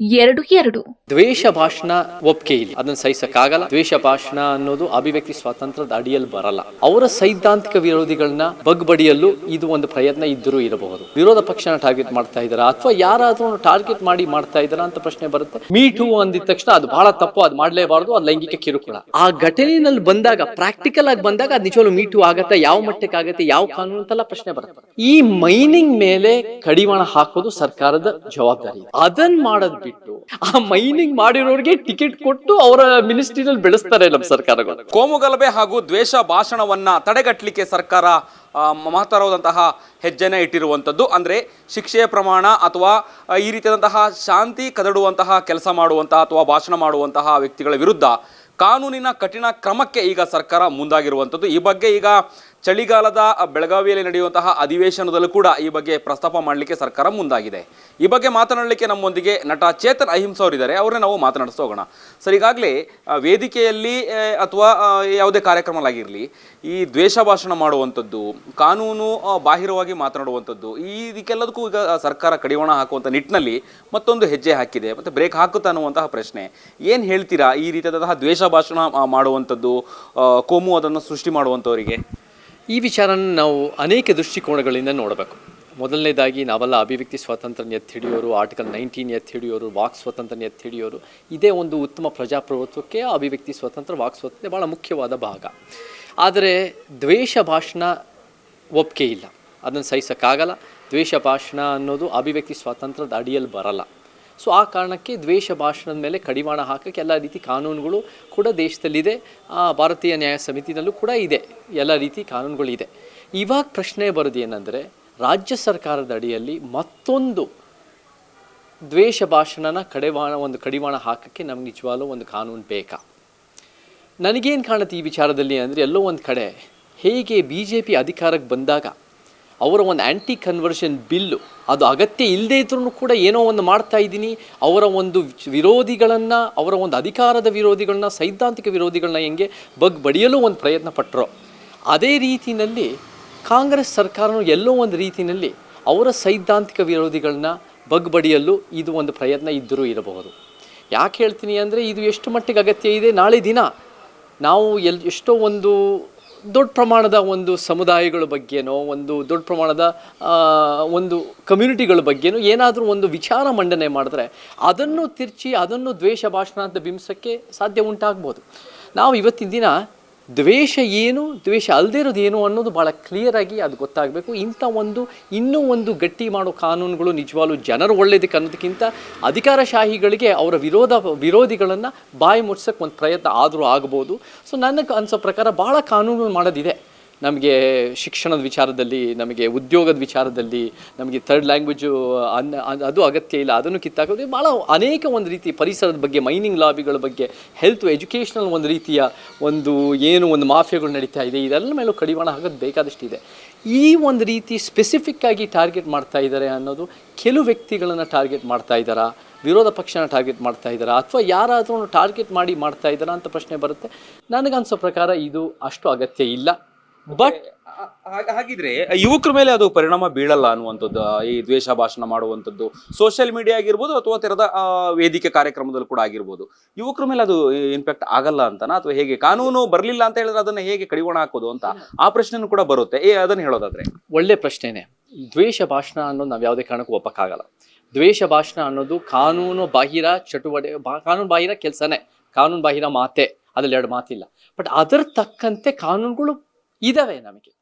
ಎರಡು ಎರಡು. ದ್ವೇಷ ಭಾಷಣ ಒಪ್ಪಿಗೆ ಇಲ್ಲ. ಅದನ್ನ ಸಹಿಸಕ್ಕಾಗಲ್ಲ. ದ್ವೇಷ ಭಾಷಣ ಅನ್ನೋದು ಅಭಿವ್ಯಕ್ತಿ ಸ್ವಾತಂತ್ರ್ಯದ ಅಡಿಯಲ್ಲಿ ಬರಲ್ಲ. ಅವರ ಸೈದ್ಧಾಂತಿಕ ವಿರೋಧಿಗಳನ್ನ ಬಗ್ಬಡಿಯಲ್ಲೂ ಇದು ಒಂದು ಪ್ರಯತ್ನ ಇದ್ದರೂ ಇರಬಹುದು. ವಿರೋಧ ಪಕ್ಷನ ಟಾರ್ಗೆಟ್ ಮಾಡ್ತಾ ಇದಾರ ಅಥವಾ ಯಾರಾದ್ರೂ ಟಾರ್ಗೆಟ್ ಮಾಡಿ ಮಾಡ್ತಾ ಇದಾರ ಅಂತ ಪ್ರಶ್ನೆ ಬರುತ್ತೆ. ಮೀ ಟೂ ಅಂದಿದ ತಕ್ಷಣ ಅದು ಬಹಳ ತಪ್ಪು, ಅದು ಮಾಡಲೇಬಾರದು, ಅದು ಲೈಂಗಿಕ ಕಿರುಕುಳ. ಆ ಘಟನೆಯಲ್ಲಿ ಬಂದಾಗ ಪ್ರಾಕ್ಟಿಕಲ್ ಆಗಿ ಬಂದಾಗ ಅದು ನಿಜವಾಗ್ಲು ಮೀ ಟೂ ಆಗತ್ತೆ? ಯಾವ ಮಟ್ಟಕ್ಕೆ ಆಗತ್ತೆ? ಯಾವ ಕಾನೂನು ಅಂತೆಲ್ಲ ಪ್ರಶ್ನೆ ಬರುತ್ತೆ. ಈ ಮೈನಿಂಗ್ ಮೇಲೆ ಕಡಿವಾಣ ಹಾಕೋದು ಸರ್ಕಾರದ ಜವಾಬ್ದಾರಿ. ಅದನ್ನ ಮಾಡೋದ್ ಬಿಟ್ಟು ಆ ಮೈನಿಂಗ್ ಮಾಡಿರೋರಿಗೆ ಟಿಕೆಟ್ ಕೊಟ್ಟು ಅವರ ಮಿನಿಸ್ಟ್ರಿನಲ್ಲಿ ಬೆಳೆಸ್ತಾರೆ ನಮ್ಮ ಸರ್ಕಾರಗಳು. ಕೋಮುಗಲಭೆ ಹಾಗೂ ದ್ವೇಷ ಭಾಷಣವನ್ನ ತಡೆಗಟ್ಟಲಿಕ್ಕೆ ಸರ್ಕಾರ ಮಹತ್ತರವಾದಂತಹ ಹೆಜ್ಜೆನೇ ಇಟ್ಟಿರುವಂಥದ್ದು. ಅಂದರೆ ಶಿಕ್ಷೆಯ ಪ್ರಮಾಣ ಅಥವಾ ಈ ರೀತಿಯಾದಂತಹ ಶಾಂತಿ ಕದಡುವಂತಹ ಕೆಲಸ ಮಾಡುವಂತಹ ಅಥವಾ ಭಾಷಣ ಮಾಡುವಂತಹ ವ್ಯಕ್ತಿಗಳ ವಿರುದ್ಧ ಕಾನೂನಿನ ಕಠಿಣ ಕ್ರಮಕ್ಕೆ ಈಗ ಸರ್ಕಾರ ಮುಂದಾಗಿರುವಂಥದ್ದು. ಈ ಬಗ್ಗೆ ಈಗ ಚಳಿಗಾಲದ ಬೆಳಗಾವಿಯಲ್ಲಿ ನಡೆಯುವಂತಹ ಅಧಿವೇಶನದಲ್ಲೂ ಕೂಡ ಈ ಬಗ್ಗೆ ಪ್ರಸ್ತಾಪ ಮಾಡಲಿಕ್ಕೆ ಸರ್ಕಾರ ಮುಂದಾಗಿದೆ. ಈ ಬಗ್ಗೆ ಮಾತನಾಡಲಿಕ್ಕೆ ನಮ್ಮೊಂದಿಗೆ ನಟ ಚೇತನ್ ಅಹಿಂಸ ಅವರಿದ್ದಾರೆ. ಅವರೇ ನಾವು ಮಾತನಾಡಿಸ್ತಾ ಹೋಗೋಣ. ಸರ್, ಈಗಾಗಲೇ ವೇದಿಕೆಯಲ್ಲಿ ಅಥವಾ ಯಾವುದೇ ಕಾರ್ಯಕ್ರಮಗಳಾಗಿರಲಿ, ಈ ದ್ವೇಷ ಭಾಷಣ ಮಾಡುವಂಥದ್ದು, ಕಾನೂನು ಬಾಹಿರವಾಗಿ ಮಾತನಾಡುವಂಥದ್ದು, ಈ ಇದಕ್ಕೆಲ್ಲದಕ್ಕೂ ಈಗ ಸರ್ಕಾರ ಕಡಿವಾಣ ಹಾಕುವಂಥ ನಿಟ್ಟಿನಲ್ಲಿ ಮತ್ತೊಂದು ಹೆಜ್ಜೆ ಹಾಕಿದೆ. ಮತ್ತು ಬ್ರೇಕ್ ಹಾಕುತ್ತಾ ಅನ್ನುವಂತಹ ಪ್ರಶ್ನೆ. ಏನು ಹೇಳ್ತೀರಾ ಈ ರೀತಿಯಾದಂತಹ ದ್ವೇಷ ಭಾಷಣ ಮಾಡುವಂಥದ್ದು ಕೋಮು ಅದನ್ನು ಸೃಷ್ಟಿ ಮಾಡುವಂಥವರಿಗೆ? ಈ ವಿಚಾರನ ನಾವು ಅನೇಕ ದೃಷ್ಟಿಕೋನಗಳಿಂದ ನೋಡಬೇಕು. ಮೊದಲನೇದಾಗಿ ನಾವೆಲ್ಲ ಅಭಿವ್ಯಕ್ತಿ ಸ್ವಾತಂತ್ರ್ಯ ಎತ್ತಿ ಹಿಡಿಯೋರು ಆರ್ಟಿಕಲ್ ನೈನ್ಟೀನ್ ಎತ್ತಿ ಹಿಡಿಯೋರು, ವಾಕ್ ಸ್ವಾತಂತ್ರ್ಯ ಎತ್ತಿ ಹಿಡಿಯೋರು, ಇದೇ ಒಂದು ಉತ್ತಮ ಪ್ರಜಾಪ್ರಭುತ್ವಕ್ಕೆ ಅಭಿವ್ಯಕ್ತಿ ಸ್ವಾತಂತ್ರ್ಯ, ವಾಕ್ ಸ್ವಾತಂತ್ರ್ಯ ಭಾಳ ಮುಖ್ಯವಾದ ಭಾಗ. ಆದರೆ ದ್ವೇಷ ಭಾಷಣ ಒಪ್ಪಿಗೆ ಇಲ್ಲ. ಅದನ್ನು ಸಹಿಸೋಕ್ಕಾಗಲ್ಲ. ದ್ವೇಷ ಭಾಷಣ ಅನ್ನೋದು ಅಭಿವ್ಯಕ್ತಿ ಸ್ವಾತಂತ್ರ್ಯದ ಅಡಿಯಲ್ಲಿ ಬರಲ್ಲ. ಸೊ ಆ ಕಾರಣಕ್ಕೆ ದ್ವೇಷ ಭಾಷಣದ ಮೇಲೆ ಕಡಿವಾಣ ಹಾಕೋಕ್ಕೆ ಎಲ್ಲ ರೀತಿ ಕಾನೂನುಗಳು ಕೂಡ ದೇಶದಲ್ಲಿದೆ. ಆ, ಭಾರತೀಯ ನ್ಯಾಯ ಸಮಿತಿನಲ್ಲೂ ಕೂಡ ಇದೆ. ಎಲ್ಲ ರೀತಿ ಕಾನೂನುಗಳಿದೆ. ಇವಾಗ ಪ್ರಶ್ನೆ ಬರೋದು ಏನಂದರೆ ರಾಜ್ಯ ಸರ್ಕಾರದ ಅಡಿಯಲ್ಲಿ ಮತ್ತೊಂದು ದ್ವೇಷ ಭಾಷಣನ ಕಡಿವಾಣ ಒಂದು ಕಡಿವಾಣ ಹಾಕೋಕ್ಕೆ ನಮ್ಗೆ ನಿಜವಾಗ್ಲೂ ಒಂದು ಕಾನೂನು ಬೇಕಾ? ನನಗೇನು ಕಾಣುತ್ತೆ ಈ ವಿಚಾರದಲ್ಲಿ ಅಂದರೆ ಎಲ್ಲೋ ಒಂದು ಕಡೆ ಹೇಗೆ ಬಿ ಜೆ ಪಿ ಅಧಿಕಾರಕ್ಕೆ ಬಂದಾಗ ಅವರ ಒಂದು ಆ್ಯಂಟಿ ಕನ್ವರ್ಷನ್ ಬಿಲ್ಲು ಅದು ಅಗತ್ಯ ಇಲ್ಲದೇ ಇದ್ರೂ ಕೂಡ ಏನೋ ಒಂದು ಮಾಡ್ತಾ ಇದ್ದೀನಿ. ಅವರ ಒಂದು ವಿರೋಧಿಗಳನ್ನು, ಅವರ ಒಂದು ಅಧಿಕಾರದ ವಿರೋಧಿಗಳನ್ನ, ಸೈದ್ಧಾಂತಿಕ ವಿರೋಧಿಗಳನ್ನ ಹೆಂಗೆ ಬಗ್ ಬಡಿಯಲು ಒಂದು ಪ್ರಯತ್ನ ಪಟ್ಟರೋ ಅದೇ ರೀತಿಯಲ್ಲಿ ಕಾಂಗ್ರೆಸ್ ಸರ್ಕಾರನು ಎಲ್ಲೋ ಒಂದು ರೀತಿಯಲ್ಲಿ ಅವರ ಸೈದ್ಧಾಂತಿಕ ವಿರೋಧಿಗಳನ್ನ ಬಗ್ ಬಡಿಯಲು ಇದು ಒಂದು ಪ್ರಯತ್ನ ಇದ್ದರೂ ಇರಬಹುದು. ಯಾಕೆ ಹೇಳ್ತೀನಿ ಅಂದರೆ ಇದು ಎಷ್ಟು ಮಟ್ಟಿಗೆ ಅಗತ್ಯ ಇದೆ? ನಾಳೆ ದಿನ ನಾವು ಎಲ್ ಎಷ್ಟೋ ಒಂದು ದೊಡ್ಡ ಪ್ರಮಾಣದ ಒಂದು ಸಮುದಾಯಗಳ ಬಗ್ಗೆನೋ, ಒಂದು ದೊಡ್ಡ ಪ್ರಮಾಣದ ಒಂದು ಕಮ್ಯುನಿಟಿಗಳ ಬಗ್ಗೆನೋ ಏನಾದರೂ ಒಂದು ವಿಚಾರ ಮಂಡನೆ ಮಾಡಿದ್ರೆ ಅದನ್ನು ತಿರ್ಚಿ ಅದನ್ನು ದ್ವೇಷ ಭಾಷಣ ಅಂತ ಬಿಂಬಿಸೋಕ್ಕೆ ಸಾಧ್ಯ ಉಂಟಾಗ್ಬೋದು. ನಾವು ಇವತ್ತಿನ ದಿನ ದ್ವೇಷ ಏನು, ದ್ವೇಷ ಅಲ್ಲದಿರೋದು ಏನು ಅನ್ನೋದು ಭಾಳ ಕ್ಲಿಯರಾಗಿ ಅದು ಗೊತ್ತಾಗಬೇಕು. ಇಂಥ ಒಂದು, ಇನ್ನೂ ಒಂದು ಗಟ್ಟಿ ಮಾಡೋ ಕಾನೂನುಗಳು ನಿಜವಾಗ್ಲೂ ಜನರು ಒಳ್ಳೇದಕ್ಕೆ ಅನ್ನೋದಕ್ಕಿಂತ ಅಧಿಕಾರಶಾಹಿಗಳಿಗೆ ಅವರ ವಿರೋಧ, ವಿರೋಧಿಗಳನ್ನು ಬಾಯಿ ಮುಟ್ಸೋಕ್ಕೆ ಒಂದು ಪ್ರಯತ್ನ ಆದರೂ ಆಗ್ಬೋದು. ಸೊ ನನಗೆ ಅನಿಸೋ ಪ್ರಕಾರ ಭಾಳ ಕಾನೂನುಗಳು ಮಾಡೋದಿದೆ. ನಮಗೆ ಶಿಕ್ಷಣದ ವಿಚಾರದಲ್ಲಿ, ನಮಗೆ ಉದ್ಯೋಗದ ವಿಚಾರದಲ್ಲಿ, ನಮಗೆ ಥರ್ಡ್ ಲ್ಯಾಂಗ್ವೇಜು ಅನ್ ಅದು ಅಗತ್ಯ ಇಲ್ಲ, ಅದನ್ನು ಕಿತ್ತಾಕೋದು ಭಾಳ ಅನೇಕ ಒಂದು ರೀತಿ ಪರಿಸರದ ಬಗ್ಗೆ ಮೈನಿಂಗ್ ಲಾಬಿಗಳ ಬಗ್ಗೆ ಹೆಲ್ತ್ ಎಜುಕೇಷನಲ್ ಒಂದು ರೀತಿಯ ಒಂದು ಏನು ಒಂದು ಮಾಫಿಯಾಗಳು ನಡೀತಾ ಇದೆ, ಇದೆಲ್ಲ ಮೇಲೂ ಕಡಿವಾಣ ಹಾಕೋದು ಬೇಕಾದಷ್ಟಿದೆ. ಈ ಒಂದು ರೀತಿ ಸ್ಪೆಸಿಫಿಕ್ ಆಗಿ ಟಾರ್ಗೆಟ್ ಮಾಡ್ತಾ ಇದ್ದಾರೆ ಅನ್ನೋದು ಕೆಲವು ವ್ಯಕ್ತಿಗಳನ್ನು ಟಾರ್ಗೆಟ್ ಮಾಡ್ತಾ ಇದ್ದಾರಾ ವಿರೋಧ ಪಕ್ಷನ ಟಾರ್ಗೆಟ್ ಮಾಡ್ತಾ ಇದ್ದಾರಾ ಅಥವಾ ಯಾರಾದರೂ ಟಾರ್ಗೆಟ್ ಮಾಡಿ ಮಾಡ್ತಾ ಇದ್ದಾರಾ ಅಂತ ಪ್ರಶ್ನೆ ಬರುತ್ತೆ? ನನಗನ್ಸೋ ಪ್ರಕಾರ ಇದು ಅಷ್ಟು ಅಗತ್ಯ ಇಲ್ಲ. ಬಟ್ ಹಾಗಿದ್ರೆ ಯುವಕರ ಮೇಲೆ ಅದು ಪರಿಣಾಮ ಬೀಳಲ್ಲ ಅನ್ನುವಂಥದ್ದು ಈ ದ್ವೇಷ ಭಾಷಣ ಮಾಡುವಂಥದ್ದು. ಸೋಷಿಯಲ್ ಮೀಡಿಯಾ ಆಗಿರ್ಬೋದು ಅಥವಾ ತೆರೆದ ವೇದಿಕೆ ಕಾರ್ಯಕ್ರಮದಲ್ಲಿ ಕೂಡ ಆಗಿರ್ಬೋದು. ಯುವಕರ ಮೇಲೆ ಅದು ಇನ್ಫ್ಯಾಕ್ಟ್ ಆಗಲ್ಲ ಅಂತನಾ? ಅಥವಾ ಹೇಗೆ? ಕಾನೂನು ಬರಲಿಲ್ಲ ಅಂತ ಹೇಳಿದ್ರೆ ಅದನ್ನ ಹೇಗೆ ಕಡಿವಾಣ ಹಾಕೋದು ಅಂತ ಆ ಪ್ರಶ್ನೆನೂ ಕೂಡ ಬರುತ್ತೆ. ಏ ಅದನ್ನ ಹೇಳೋದಾದ್ರೆ. ಒಳ್ಳೆ ಪ್ರಶ್ನೆನೇ. ದ್ವೇಷ ಭಾಷಣ ಅನ್ನೋದು ನಾವು ಯಾವುದೇ ಕಾರಣಕ್ಕೂ ಒಪ್ಪಕ್ಕಾಗಲ್ಲ. ದ್ವೇಷ ಭಾಷಣ ಅನ್ನೋದು ಕಾನೂನು ಬಾಹಿರ ಚಟುವಟಿಕೆ ಕಾನೂನು ಬಾಹಿರ ಕೆಲಸನೇ. ಕಾನೂನು ಬಾಹಿರ ಮಾತೆ. ಅದರಲ್ಲಿ ಎರಡು ಮಾತಿಲ್ಲ. ಬಟ್ ಅದರ ತಕ್ಕಂತೆ ಕಾನೂನುಗಳು ಇದಾವೆ ನಮಗೆ.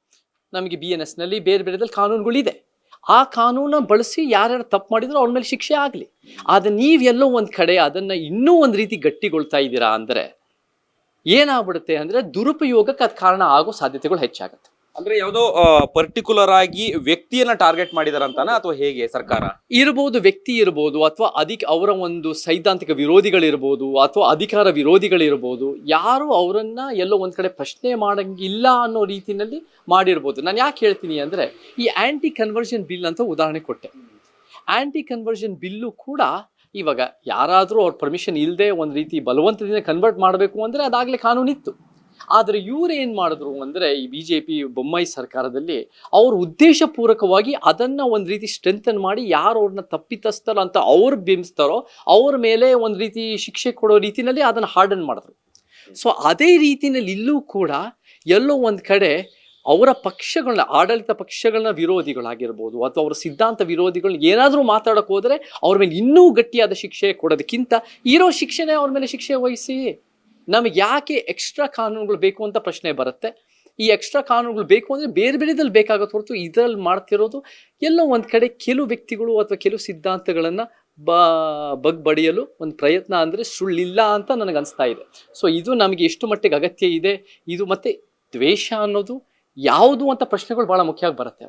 ನಮಗೆ ಬಿ ಎನ್ ಎಸ್ನಲ್ಲಿ ಬೇರೆ ಬೇರೆದಲ್ಲಿ ಕಾನೂನುಗಳಿದೆ. ಆ ಕಾನೂನ ಬಳಸಿ ಯಾರ್ಯಾರು ತಪ್ಪು ಮಾಡಿದ್ರು ಅವ್ರ ಮೇಲೆ ಶಿಕ್ಷೆ ಆಗಲಿ. ಆದರೆ ನೀವೆಲ್ಲೋ ಒಂದು ಕಡೆ ಅದನ್ನು ಇನ್ನೂ ಒಂದು ರೀತಿ ಗಟ್ಟಿಗೊಳ್ತಾ ಇದ್ದೀರಾ ಅಂದರೆ ಏನಾಗ್ಬಿಡುತ್ತೆ ಅಂದರೆ ದುರುಪಯೋಗಕ್ಕೆ ಅದು ಕಾರಣ ಆಗೋ ಸಾಧ್ಯತೆಗಳು ಹೆಚ್ಚಾಗುತ್ತೆ. ಅಂದ್ರೆ ಯಾವುದೋ ಪರ್ಟಿಕ್ಯುಲರ್ ಆಗಿ ವ್ಯಕ್ತಿಯನ್ನ ಟಾರ್ಗೆಟ್ ಮಾಡಿದಾರಂತಾನ ಅಥವಾ ಹೇಗೆ ಸರ್ಕಾರ? ಇರಬಹುದು ವ್ಯಕ್ತಿ ಇರಬಹುದು ಅಥವಾ ಅಧಿಕ, ಅವರ ಒಂದು ಸೈದ್ಧಾಂತಿಕ ವಿರೋಧಿಗಳಿರ್ಬೋದು ಅಥವಾ ಅಧಿಕಾರ ವಿರೋಧಿಗಳಿರ್ಬೋದು, ಯಾರು ಅವರನ್ನ ಎಲ್ಲೋ ಒಂದ್ ಕಡೆ ಪ್ರಶ್ನೆ ಮಾಡಂಗಿಲ್ಲ ಅನ್ನೋ ರೀತಿನಲ್ಲಿ ಮಾಡಿರ್ಬೋದು. ನಾನು ಯಾಕೆ ಹೇಳ್ತೀನಿ ಅಂದ್ರೆ, ಈ ಆಂಟಿ ಕನ್ವರ್ಷನ್ ಬಿಲ್ ಅಂತ ಉದಾಹರಣೆ ಕೊಟ್ಟೆ. ಆಂಟಿ ಕನ್ವರ್ಷನ್ ಬಿಲ್ಲು ಕೂಡ ಇವಾಗ ಯಾರಾದರೂ ಅವ್ರ ಪರ್ಮಿಷನ್ ಇಲ್ಲದೆ ಒಂದು ರೀತಿ ಬಲವಂತದಿಂದ ಕನ್ವರ್ಟ್ ಮಾಡಬೇಕು ಅಂದರೆ ಅದಾಗಲೇ ಕಾನೂನಿತ್ತು. ಆದರೆ ಇವ್ರು ಏನು ಮಾಡಿದ್ರು ಅಂದರೆ ಈ ಬಿ ಜೆ ಪಿ ಬೊಮ್ಮಾಯಿ ಸರ್ಕಾರದಲ್ಲಿ ಅವರು ಉದ್ದೇಶಪೂರ್ವಕವಾಗಿ ಅದನ್ನು ಒಂದು ರೀತಿ ಸ್ಟ್ರೆಂಥನ್ ಮಾಡಿ ಯಾರು ಅವ್ರನ್ನ ತಪ್ಪಿತಸ್ಥರು ಅಂತ ಅವ್ರು ಬಿಂಬಿಸ್ತಾರೋ ಅವ್ರ ಮೇಲೆ ಒಂದು ರೀತಿ ಶಿಕ್ಷೆ ಕೊಡೋ ರೀತಿಯಲ್ಲಿ ಅದನ್ನು ಹಾರ್ಡನ್ ಮಾಡಿದ್ರು. ಸೊ ಅದೇ ರೀತಿಯಲ್ಲಿ ಇಲ್ಲೂ ಕೂಡ ಎಲ್ಲೋ ಒಂದು ಕಡೆ ಅವರ ಪಕ್ಷಗಳನ್ನ, ಆಡಳಿತ ಪಕ್ಷಗಳನ್ನ ವಿರೋಧಿಗಳಾಗಿರ್ಬೋದು ಅಥವಾ ಅವರ ಸಿದ್ಧಾಂತ ವಿರೋಧಿಗಳನ್ನ ಏನಾದರೂ ಮಾತಾಡೋಕೆ ಹೋದರೆ ಅವ್ರ ಮೇಲೆ ಇನ್ನೂ ಗಟ್ಟಿಯಾದ ಶಿಕ್ಷೆ ಕೊಡೋದಕ್ಕಿಂತ ಇರೋ ಶಿಕ್ಷೆನೇ ಅವ್ರ ಮೇಲೆ ಶಿಕ್ಷೆ ವಹಿಸಿ. ನಮಗೆ ಯಾಕೆ ಎಕ್ಸ್ಟ್ರಾ ಕಾನೂನುಗಳು ಬೇಕು ಅಂತ ಪ್ರಶ್ನೆ ಬರುತ್ತೆ. ಈ ಎಕ್ಸ್ಟ್ರಾ ಕಾನೂನುಗಳು ಬೇಕು ಅಂದರೆ ಬೇರೆ ಬೇರೆದಲ್ಲಿ ಬೇಕಾಗುತ್ತೆ ಹೊರತು ಇದರಲ್ಲಿ ಮಾಡ್ತಿರೋದು ಎಲ್ಲೋ ಒಂದು ಕಡೆ ಕೆಲವು ವ್ಯಕ್ತಿಗಳು ಅಥವಾ ಕೆಲವು ಸಿದ್ಧಾಂತಗಳನ್ನು ಬ ಬಗ್ ಬಡಿಯಲು ಒಂದು ಪ್ರಯತ್ನ ಅಂದರೆ ಸುಳ್ಳಿಲ್ಲ ಅಂತ ನನಗೆ ಅನಿಸ್ತಾ ಇದೆ. ಸೊ ಇದು ನಮಗೆ ಎಷ್ಟು ಮಟ್ಟಿಗೆ ಅಗತ್ಯ ಇದೆ? ಇದು ಮತ್ತೆ ದ್ವೇಷ ಅನ್ನೋದು ಯಾವುದು ಅಂತ ಪ್ರಶ್ನೆಗಳು ಭಾಳ ಮುಖ್ಯವಾಗಿ ಬರುತ್ತೆ.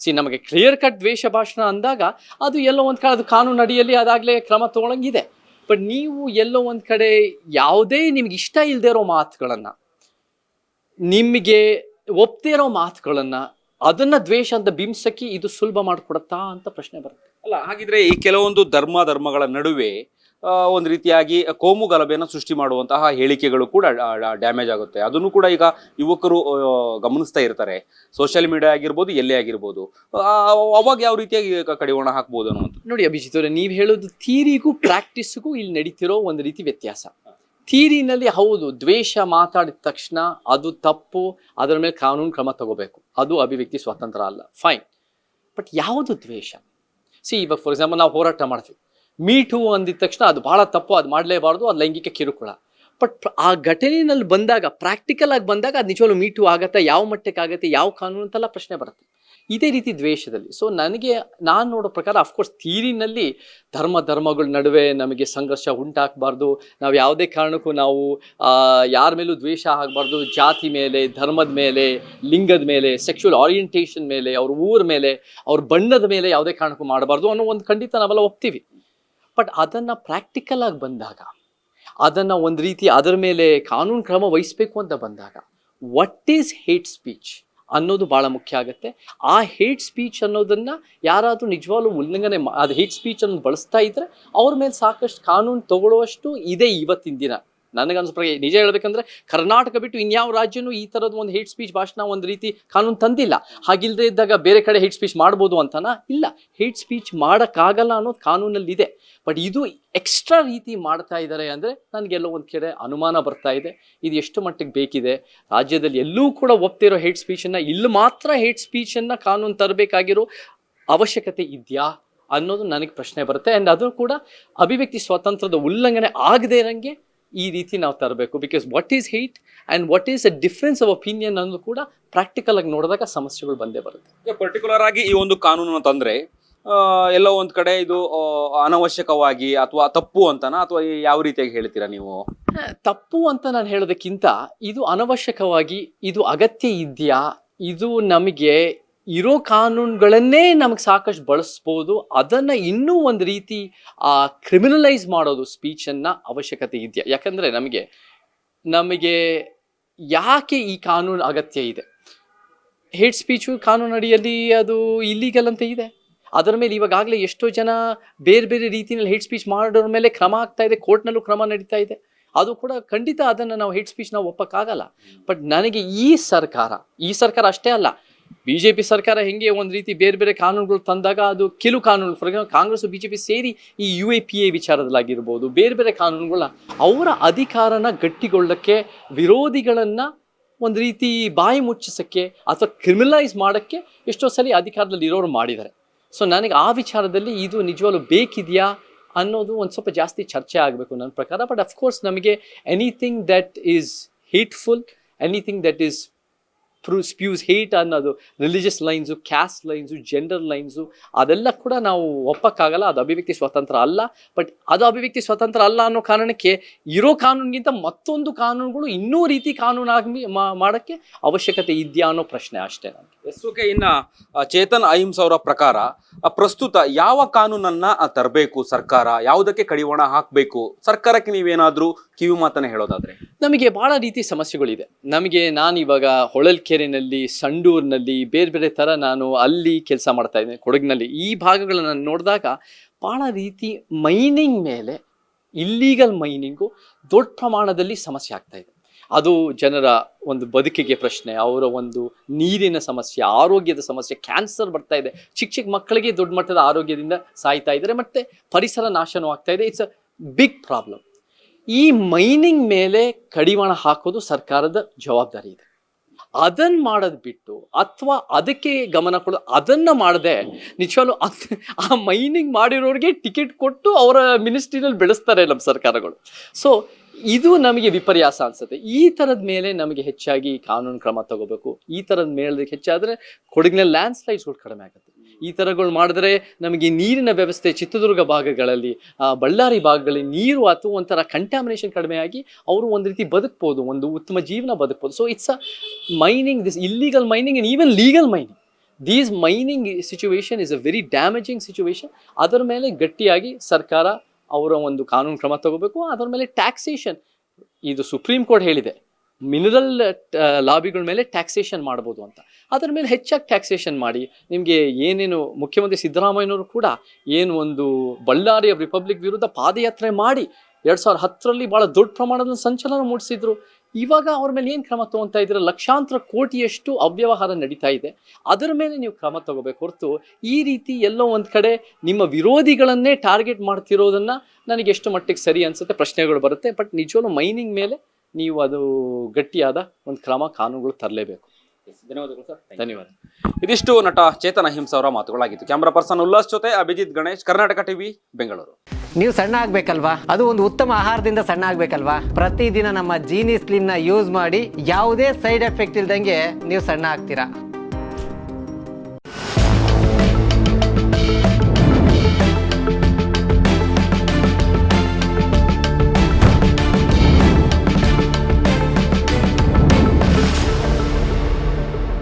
ಸಿ ನಮಗೆ ಕ್ಲಿಯರ್ ಕಟ್ ದ್ವೇಷ ಭಾಷಣ ಅಂದಾಗ ಅದು ಎಲ್ಲೋ ಒಂದು ಕಡೆ, ಅದು ಕಾನೂನು ಅಡಿಯಲ್ಲಿ ಅದಾಗಲೇ ಕ್ರಮ ತಗೊಳಂಗಿದೆ. ಬಟ್ ನೀವು ಎಲ್ಲೋ ಒಂದು ಕಡೆ ಯಾವುದೇ ನಿಮ್ಗೆ ಇಷ್ಟ ಇಲ್ಲದೆ ಇರೋ ಮಾತುಗಳನ್ನು, ನಿಮಗೆ ಒಪ್ಪದೇ ಇರೋ ಮಾತುಗಳನ್ನು, ಅದನ್ನ ದ್ವೇಷ ಅಂತ ಬಿಂಬಿಸಕ್ಕೆ ಇದು ಸುಲಭ ಮಾಡಿಕೊಡತ್ತಾ ಅಂತ ಪ್ರಶ್ನೆ ಬರುತ್ತೆ. ಅಲ್ಲ, ಹಾಗಿದ್ರೆ ಈ ಕೆಲವೊಂದು ಧರ್ಮ ಧರ್ಮಗಳ ನಡುವೆ ಒಂದು ರೀತಿಯಾಗಿ ಕೋಮು ಗಲಭೆಯನ್ನು ಸೃಷ್ಟಿ ಮಾಡುವಂತಹ ಹೇಳಿಕೆಗಳು ಕೂಡ ಡ್ಯಾಮೇಜ್ ಆಗುತ್ತೆ. ಅದನ್ನು ಕೂಡ ಈಗ ಯುವಕರು ಗಮನಿಸ್ತಾ ಇರ್ತಾರೆ. ಸೋಷಿಯಲ್ ಮೀಡಿಯಾ ಆಗಿರ್ಬೋದು, ಎಲ್ಲೇ ಆಗಿರ್ಬೋದು. ಅವಾಗ ಯಾವ ರೀತಿಯಾಗಿ ಕಡಿವಾಣ ಹಾಕ್ಬೋದು ಅನ್ನೋದು ನೋಡಿ ಅಭಿಜಿತ್ ಅವರೇ, ನೀವು ಹೇಳೋದು ಥೀರಿಗೂ, ಪ್ರಾಕ್ಟೀಸ್ಗೂ ಇಲ್ಲಿ ನಡೀತಿರೋ ಒಂದು ರೀತಿ ವ್ಯತ್ಯಾಸ. ಥೀರಿನಲ್ಲಿ ಹೌದು, ದ್ವೇಷ ಮಾತಾಡಿದ ತಕ್ಷಣ ಅದು ತಪ್ಪು, ಅದರ ಮೇಲೆ ಕಾನೂನು ಕ್ರಮ ತಗೋಬೇಕು. ಅದು ಅಭಿವ್ಯಕ್ತಿ ಸ್ವಾತಂತ್ರ್ಯ ಅಲ್ಲ. ಫೈನ್ ಬಟ್ ಯಾವುದು ದ್ವೇಷ? ಸಿ ಇವಾಗ ಫಾರ್ ಎಕ್ಸಾಂಪಲ್ ನಾವು ಹೋರಾಟ ಮಾಡ್ತೀವಿ. ಮೀಟು ಅಂದಿದ ತಕ್ಷಣ ಅದು ಭಾಳ ತಪ್ಪು, ಅದು ಮಾಡಲೇಬಾರ್ದು, ಅದು ಲೈಂಗಿಕ ಕಿರುಕುಳ. ಬಟ್ ಆ ಘಟನೆಯಲ್ಲಿ ಬಂದಾಗ ಪ್ರಾಕ್ಟಿಕಲ್ ಆಗಿ ಬಂದಾಗ ಅದು ನಿಜವಾಗ್ಲೂ ಮೀಟು ಆಗುತ್ತೆ, ಯಾವ ಮಟ್ಟಕ್ಕೆ ಆಗುತ್ತೆ ಯಾವ ಕಾನೂನು ಅಂತೆಲ್ಲ ಪ್ರಶ್ನೆ ಬರುತ್ತೆ. ಇದೇ ರೀತಿ ದ್ವೇಷದಲ್ಲಿ. ಸೊ ನನಗೆ, ನಾನು ನೋಡೋ ಪ್ರಕಾರ ಅಫ್ಕೋರ್ಸ್ ತೀರಿನಲ್ಲಿ ಧರ್ಮ, ಧರ್ಮಗಳ ನಡುವೆ ನಮಗೆ ಸಂಘರ್ಷ ಉಂಟಾಗಬಾರ್ದು. ನಾವು ಯಾವುದೇ ಕಾರಣಕ್ಕೂ ನಾವು ಯಾರ ಮೇಲೂ ದ್ವೇಷ ಆಗಬಾರ್ದು. ಜಾತಿ ಮೇಲೆ, ಧರ್ಮದ ಮೇಲೆ, ಲಿಂಗದ ಮೇಲೆ ಸೆಕ್ಷುವಲ್ ಆರಿಯೆಂಟೇಷನ್ ಮೇಲೆ, ಅವ್ರ ಊರ ಮೇಲೆ, ಅವ್ರ ಬಣ್ಣದ ಮೇಲೆ ಯಾವುದೇ ಕಾರಣಕ್ಕೂ ಮಾಡಬಾರ್ದು ಅನ್ನೋ ಒಂದು ಖಂಡಿತ ನಾವೆಲ್ಲ ಒಪ್ತೀವಿ. ಬಟ್ ಅದನ್ನು ಪ್ರಾಕ್ಟಿಕಲ್ ಆಗಿ ಬಂದಾಗ, ಅದನ್ನು ಒಂದು ರೀತಿ ಅದರ ಮೇಲೆ ಕಾನೂನು ಕ್ರಮ ವಹಿಸಬೇಕು ಅಂತ ಬಂದಾಗ ವಾಟ್ ಈಸ್ ಹೇಟ್ ಸ್ಪೀಚ್ ಅನ್ನೋದು ಭಾಳ ಮುಖ್ಯ ಆಗುತ್ತೆ. ಆ ಹೇಟ್ ಸ್ಪೀಚ್ ಅನ್ನೋದನ್ನ ಯಾರಾದರೂ ನಿಜವಾಗ್ಲೂ ಉಲ್ಲಂಘನೆ ಅದು ಹೇಟ್ ಸ್ಪೀಚ್ ಅನ್ನು ಬಳಸ್ತಾ ಇದ್ದರೆ ಅವ್ರ ಮೇಲೆ ಸಾಕಷ್ಟು ಕಾನೂನು ತಗೊಳ್ಳುವಷ್ಟು ಇದೆ ಇವತ್ತಿನ ದಿನ. ನನಗನ್ಸೋ ಪ್ರಕಾರ ನಿಜ ಹೇಳಬೇಕಂದ್ರೆ ಕರ್ನಾಟಕ ಬಿಟ್ಟು ಇನ್ಯಾವ ರಾಜ್ಯನೂ ಈ ಥರದ ಒಂದು ಹೇಟ್ ಸ್ಪೀಚ್ ಭಾಷಣ ಒಂದು ರೀತಿ ಕಾನೂನು ತಂದಿಲ್ಲ. ಹಾಗಿಲ್ಲದೆ ಇದ್ದಾಗ ಬೇರೆ ಕಡೆ ಹೇಟ್ ಸ್ಪೀಚ್ ಮಾಡ್ಬೋದು ಅಂತನ? ಇಲ್ಲ. ಹೇಟ್ ಸ್ಪೀಚ್ ಮಾಡೋಕ್ಕಾಗಲ್ಲ ಅನ್ನೋದು ಕಾನೂನಲ್ಲಿ ಇದೆ ಬಟ್ ಇದು ಎಕ್ಸ್ಟ್ರಾ ರೀತಿ ಮಾಡ್ತಾ ಇದ್ದಾರೆ ಅಂದರೆ ನನಗೆಲ್ಲೋ ಒಂದು ಕಡೆ ಅನುಮಾನ ಬರ್ತಾ ಇದೆ. ಇದು ಎಷ್ಟು ಮಟ್ಟಿಗೆ ಬೇಕಿದೆ? ರಾಜ್ಯದಲ್ಲಿ ಎಲ್ಲೂ ಕೂಡ ಒಪ್ತಿರೋ ಹೇಟ್ ಸ್ಪೀಚನ್ನು ಇಲ್ಲಿ ಮಾತ್ರ ಹೇಟ್ ಸ್ಪೀಚನ್ನು ಕಾನೂನು ತರಬೇಕಾಗಿರೋ ಅವಶ್ಯಕತೆ ಇದೆಯಾ ಅನ್ನೋದು ನನಗೆ ಪ್ರಶ್ನೆ ಬರುತ್ತೆ. ಆ್ಯಂಡ್ ಅದು ಕೂಡ ಅಭಿವ್ಯಕ್ತಿ ಸ್ವಾತಂತ್ರ್ಯದ ಉಲ್ಲಂಘನೆ ಆಗದೇ ಇರಂಗೆ ಈ ರೀತಿ ನಾವು ತರಬೇಕು. Because what is hate and what is a difference of opinion ಅನ್ನೋದು ಕೂಡ ಪ್ರಾಕ್ಟಿಕಲ್ ಆಗಿ ನೋಡಿದಾಗ ಸಮಸ್ಯೆಗಳು ಬಂದೇ ಬರುತ್ತೆ. ಪರ್ಟಿಕ್ಯುಲರ್ ಆಗಿ ಈ ಒಂದು ಕಾನೂನು ತಂದ್ರೆ ಎಲ್ಲೋ ಒಂದ್ ಕಡೆ ಇದು ಅನವಶ್ಯಕವಾಗಿ ಅಥವಾ ತಪ್ಪು ಅಂತನಾ ಅಥವಾ ಯಾವ ರೀತಿಯಾಗಿ ಹೇಳ್ತೀರಾ ನೀವು? ತಪ್ಪು ಅಂತ ನಾನು ಹೇಳೋದಕ್ಕಿಂತ ಇದು ಅನವಶ್ಯಕವಾಗಿ ಇದು ಅಗತ್ಯ ಇದೆಯಾ? ಇದು ನಮಗೆ ಇರೋ ಕಾನೂನುಗಳನ್ನೇ ನಮಗೆ ಸಾಕಷ್ಟು ಬಳಸ್ಬೋದು. ಅದನ್ನು ಇನ್ನೂ ಒಂದು ರೀತಿ ಆ ಕ್ರಿಮಿನಲೈಸ್ ಮಾಡೋದು ಸ್ಪೀಚನ್ನು ಅವಶ್ಯಕತೆ ಇದೆಯಾ? ಯಾಕಂದರೆ ನಮಗೆ ನಮಗೆ ಯಾಕೆ ಈ ಕಾನೂನು ಅಗತ್ಯ ಇದೆ? ಹೇಟ್ ಸ್ಪೀಚು ಕಾನೂನು ಅಡಿಯಲ್ಲಿ ಅದು ಇಲ್ಲಿಗಲ್ ಅಂತ ಇದೆ. ಅದರ ಮೇಲೆ ಇವಾಗಲೇ ಎಷ್ಟೋ ಜನ ಬೇರೆ ಬೇರೆ ರೀತಿಯಲ್ಲಿ ಹೇಟ್ ಸ್ಪೀಚ್ ಮಾಡೋರ ಮೇಲೆ ಕ್ರಮ ಆಗ್ತಾ ಇದೆ ಕೋರ್ಟ್ನಲ್ಲೂ ಕ್ರಮ ನಡೀತಾ ಇದೆ. ಅದು ಕೂಡ ಖಂಡಿತ ಅದನ್ನು ನಾವು ಹೇಟ್ ಸ್ಪೀಚ್ ನಾವು ಒಪ್ಪಕ್ಕಾಗಲ್ಲ ಬಟ್ ನನಗೆ ಈ ಸರ್ಕಾರ ಈ ಸರ್ಕಾರ ಅಷ್ಟೇ ಅಲ್ಲ ಬಿ ಜೆ ಪಿ ಸರ್ಕಾರ ಹೆಂಗೆ ಒಂದು ರೀತಿ ಬೇರೆ ಬೇರೆ ಕಾನೂನುಗಳು ತಂದಾಗ ಅದು ಕೆಲವು ಕಾನೂನು for example Congress B J P ಸೇರಿ ಈ ಯು ಎ ಪಿ ಎ ವಿಚಾರದಲ್ಲಾಗಿರ್ಬೋದು, ಬೇರೆ ಬೇರೆ ಕಾನೂನುಗಳನ್ನ ಅವರ ಅಧಿಕಾರನ ಗಟ್ಟಿಗೊಳ್ಳಕ್ಕೆ, ವಿರೋಧಿಗಳನ್ನು ಒಂದು ರೀತಿ ಬಾಯಿ ಮುಚ್ಚಿಸೋಕ್ಕೆ ಅಥವಾ ಕ್ರಿಮಿನಲೈಸ್ ಮಾಡೋಕ್ಕೆ ಎಷ್ಟೋ ಸಲ ಅಧಿಕಾರದಲ್ಲಿ ಇರೋರು ಮಾಡಿದ್ದಾರೆ. ಸೊ ನನಗೆ ಆ ವಿಚಾರದಲ್ಲಿ ಇದು ನಿಜವಾಗ್ಲೂ ಬೇಕಿದೆಯಾ ಅನ್ನೋದು ಒಂದು ಸ್ವಲ್ಪ ಜಾಸ್ತಿ ಚರ್ಚೆ ಆಗಬೇಕು ನನ್ನ ಪ್ರಕಾರ. ಬಟ್ ಅಫ್ಕೋರ್ಸ್ ನಮಗೆ anything that is hateful anything that is spews hate ಅನ್ನೋದು religious lines caste lines gender lines ಅದೆಲ್ಲ ಕೂಡ ನಾವು ಒಪ್ಪಕ್ಕಾಗಲ್ಲ. ಅದು ಅಭಿವ್ಯಕ್ತಿ ಸ್ವತಂತ್ರ ಅಲ್ಲ. ಬಟ್ ಅದು ಅಭಿವ್ಯಕ್ತಿ ಸ್ವತಂತ್ರ ಅಲ್ಲ ಅನ್ನೋ ಕಾರಣಕ್ಕೆ ಇರೋ ಕಾನೂನಿಗಿಂತ ಮತ್ತೊಂದು ಕಾನೂನುಗಳು ಇನ್ನೂ ರೀತಿ ಕಾನೂನಾಗಿ ಮಾಡೋಕ್ಕೆ ಅವಶ್ಯಕತೆ ಇದೆಯಾ ಅನ್ನೋ ಪ್ರಶ್ನೆ ಅಷ್ಟೇ ನನಗೆ ಎಸ್ ಓಕೆ ಇನ್ನು ಚೇತನ್ ಅಹಿಂಸ್ ಅವರ ಪ್ರಕಾರ ಪ್ರಸ್ತುತ ಯಾವ ಕಾನೂನನ್ನು ತರಬೇಕು ಸರ್ಕಾರ? ಯಾವುದಕ್ಕೆ ಕಡಿವಾಣ ಹಾಕಬೇಕು? ಸರ್ಕಾರಕ್ಕೆ ನೀವೇನಾದರೂ ಕಿವಿ ಮಾತನ್ನು ಹೇಳೋದಾದ್ರೆ. ನಮಗೆ ಭಾಳ ರೀತಿ ಸಮಸ್ಯೆಗಳಿದೆ. ನಮಗೆ ನಾನು ಇವಾಗ ಹೊಳಲ್ಕೆರೆನಲ್ಲಿ, ಸಂಡೂರಿನಲ್ಲಿ ಬೇರೆ ಬೇರೆ ಥರ ನಾನು ಅಲ್ಲಿ ಕೆಲಸ ಮಾಡ್ತಾ ಇದ್ದೇನೆ, ಕೊಡಗಿನಲ್ಲಿ. ಈ ಭಾಗಗಳನ್ನು ನೋಡಿದಾಗ ಭಾಳ ರೀತಿ ಮೈನಿಂಗ್ ಮೇಲೆ ಇಲ್ಲೀಗಲ್ ಮೈನಿಂಗು ದೊಡ್ಡ ಪ್ರಮಾಣದಲ್ಲಿ ಸಮಸ್ಯೆ ಆಗ್ತಾ ಇದೆ. ಅದು ಜನರ ಒಂದು ಬದುಕಿಗೆ ಪ್ರಶ್ನೆ, ಅವರ ಒಂದು ನೀರಿನ ಸಮಸ್ಯೆ, ಆರೋಗ್ಯದ ಸಮಸ್ಯೆ ಕ್ಯಾನ್ಸರ್ ಬರ್ತಾ ಇದೆ. ಚಿಕ್ಕ ಚಿಕ್ಕ ಮಕ್ಕಳಿಗೆ ದೊಡ್ಡ ಮಟ್ಟದ ಆರೋಗ್ಯದಿಂದ ಸಾಯ್ತಾ ಇದ್ದಾರೆ, ಮತ್ತೆ ಪರಿಸರ ನಾಶನೂ ಆಗ್ತಾ ಇದೆ. ಇಟ್ಸ್ ಅ ಬಿಗ್ ಪ್ರಾಬ್ಲಮ್ ಈ ಮೈನಿಂಗ್ ಮೇಲೆ ಕಡಿವಾಣ ಹಾಕೋದು ಸರ್ಕಾರದ ಜವಾಬ್ದಾರಿ ಇದೆ. ಅದನ್ನ ಮಾಡೋದು ಬಿಟ್ಟು ಅಥವಾ ಅದಕ್ಕೆ ಗಮನ ಕೊಡೋದು ಅದನ್ನ ಮಾಡದೆ ನಿಜವಾಗ್ಲೂ ಆ ಮೈನಿಂಗ್ ಮಾಡಿರೋರಿಗೆ ಟಿಕೆಟ್ ಕೊಟ್ಟು ಅವರ ಮಿನಿಸ್ಟ್ರಿನಲ್ಲಿ ಬೆಳೆಸ್ತಾರೆ ನಮ್ಮ ಸರ್ಕಾರಗಳು. ಸೊ ಇದು ನಮಗೆ ವಿಪರ್ಯಾಸ ಅನ್ಸುತ್ತೆ. ಈ ಥರದ ಮೇಲೆ ನಮಗೆ ಹೆಚ್ಚಾಗಿ ಕಾನೂನು ಕ್ರಮ ತಗೋಬೇಕು. ಈ ಥರದ ಮೇಲೆ ಹೆಚ್ಚಾದರೆ ಕೊಡಗಿನ ಲ್ಯಾಂಡ್ ಸ್ಲೈಡ್ಸ್ಗಳು ಕಡಿಮೆ ಆಗುತ್ತೆ. ಈ ಥರಗಳು ಮಾಡಿದ್ರೆ ನಮಗೆ ನೀರಿನ ವ್ಯವಸ್ಥೆ ಚಿತ್ರದುರ್ಗ ಭಾಗಗಳಲ್ಲಿ ಬಳ್ಳಾರಿ ಭಾಗಗಳಲ್ಲಿ ನೀರು ಅಥವಾ ಒಂಥರ ಕಡಿಮೆ ಆಗಿ ಅವರು ಒಂದು ರೀತಿ ಬದುಕ್ಬೋದು, ಒಂದು ಉತ್ತಮ ಜೀವನ ಬದುಕ್ಬೋದು. So it's a mining this illegal mining and even legal mining these mining situation is a very damaging situation ಅದರ ಮೇಲೆ ಗಟ್ಟಿಯಾಗಿ ಸರ್ಕಾರ ಅವರ ಒಂದು ಕಾನೂನು ಕ್ರಮ ತಗೋಬೇಕು. ಅದರ ಮೇಲೆ ಟ್ಯಾಕ್ಸೇಷನ್ ಇದು ಸುಪ್ರೀಂ ಕೋರ್ಟ್ ಹೇಳಿದೆ. ಮಿನರಲ್ ಲಾಬಿಗಳ ಮೇಲೆ ಟ್ಯಾಕ್ಸೇಷನ್ ಮಾಡ್ಬೋದು ಅಂತ. ಅದರ ಮೇಲೆ ಹೆಚ್ಚಾಗಿ ಟ್ಯಾಕ್ಸೇಷನ್ ಮಾಡಿ, ನಿಮಗೆ ಏನೇನು ಮುಖ್ಯಮಂತ್ರಿ ಸಿದ್ದರಾಮಯ್ಯನವರು ಕೂಡ ಏನು ಒಂದು ಬಳ್ಳಾರಿಯ ರಿಪಬ್ಲಿಕ್ ವಿರುದ್ಧ ಪಾದಯಾತ್ರೆ ಮಾಡಿ ಎರಡು ಸಾವಿರದ ಹತ್ತರಲ್ಲಿ ಭಾಳ ದೊಡ್ಡ ಪ್ರಮಾಣದ ಸಂಚಲನ ಮೂಡಿಸಿದ್ರು. ಇವಾಗ ಅವ್ರ ಮೇಲೆ ಏನು ಕ್ರಮ ತಗೊತಾ ಇದ್ದೀರಾ? ಲಕ್ಷಾಂತರ ಕೋಟಿಯಷ್ಟು ಅವ್ಯವಹಾರ ನಡೀತಾ ಇದೆ. ಅದರ ಮೇಲೆ ನೀವು ಕ್ರಮ ತಗೋಬೇಕು ಹೊರತು ಈ ರೀತಿ ಎಲ್ಲೋ ಒಂದು ಕಡೆ ನಿಮ್ಮ ವಿರೋಧಿಗಳನ್ನೇ ಟಾರ್ಗೆಟ್ ಮಾಡ್ತಿರೋದನ್ನು ನನಗೆ ಎಷ್ಟು ಮಟ್ಟಿಗೆ ಸರಿ ಅನ್ಸುತ್ತೆ ಪ್ರಶ್ನೆಗಳು ಬರುತ್ತೆ. ಬಟ್ ನಿಜವೂ ಮೈನಿಂಗ್ ಮೇಲೆ ನೀವು ಅದು ಗಟ್ಟಿಯಾದ ಒಂದು ಕ್ರಮ ಕಾನೂನುಗಳು ತರಲೇಬೇಕು. ಧನ್ಯವಾದಗಳು ಸರ್. ಧನ್ಯವಾದ. ಇದಿಷ್ಟು ನಟ ಚೇತನ ಹಿಂಸ ಅವರ ಮಾತುಗಳಾಗಿತ್ತು. ಕ್ಯಾಮ್ರಾ ಪರ್ಸನ್ ಉಲ್ಲಾಸ್ ಜೊತೆ ಅಭಿಜಿತ್ ಗಣೇಶ್ ಕರ್ನಾಟಕ ಟಿವಿ ಬೆಂಗಳೂರು. ನೀವು ಸಣ್ಣ ಆಗ್ಬೇಕಲ್ವಾ? ಅದು ಒಂದು ಉತ್ತಮ ಆಹಾರದಿಂದ ಸಣ್ಣ ಆಗ್ಬೇಕಲ್ವಾ? ಪ್ರತಿದಿನ ನಮ್ಮ ಜೀನಿ ಸ್ಲಿಮ್ನ ಯೂಸ್ ಮಾಡಿ ಯಾವುದೇ ಸೈಡ್ ಎಫೆಕ್ಟ್ ಇಲ್ದಂಗೆ ನೀವು ಸಣ್ಣ ಆಗ್ತೀರಾ?